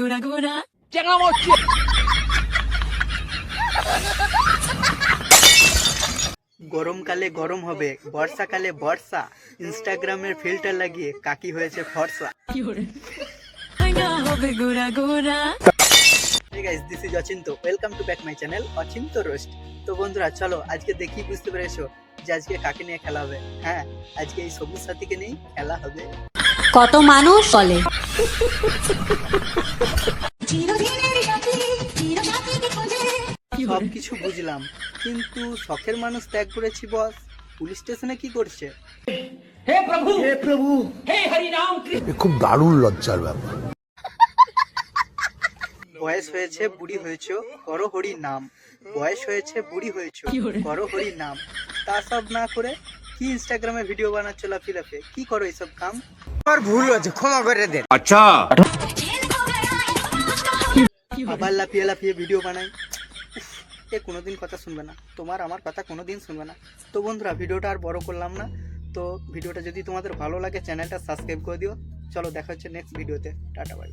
গোরা গোরা। গরমকালে গরম হবে বর্ষাকালে বর্ষা। ইনস্টাগ্রামের ফিল্টার লাগিয়ে কাকি হয়েছে ফর্সা। হবে guys, this Achinta. Welcome to back my channel Achinta roast তো বন্ধুরা চলো আজকে দেখি বুঝতে পেরেছ যে আজকে কাকে নিয়ে খেলা হবে? হ্যাঁ আজকে এই সবুজ সাথীকে নিয়ে খেলা হবে। কত মানুষ বলে। সব কিছু বুঝলাম কিন্তু শখের মানুষ ত্যাগ করেছি বস। পুলিশ স্টেশনে কি করছে? খুব দারুণ লজ্জার ব্যাপার। বয়স হয়েছে বুড়ি হয়েছ করো হরি নাম। বয়স হয়েছে বুড়ি হয়েছ করো? হরি নাম। তা সব না করে কি ইনস্টাগ্রামে ভিডিও বানাচ্ছো লাফি লাফে? কি করো এইসব কাম? আমার ভুল আছে ক্ষমা করে দেন। আচ্ছা। আবার লাফিয়ে লাফিয়ে ভিডিও বানাই। এ কোনোদিন কথা শুনবে না। তোমার আমার কথা কোনোদিন শুনবে না। তো বন্ধুরা ভিডিওটা আর বড় করলাম না। তো ভিডিওটা যদি তোমাদের ভালো লাগে চ্যানেলটা সাবস্ক্রাইব করে দিও। চলো দেখা হচ্ছে নেক্সট ভিডিওতে টাটা বাই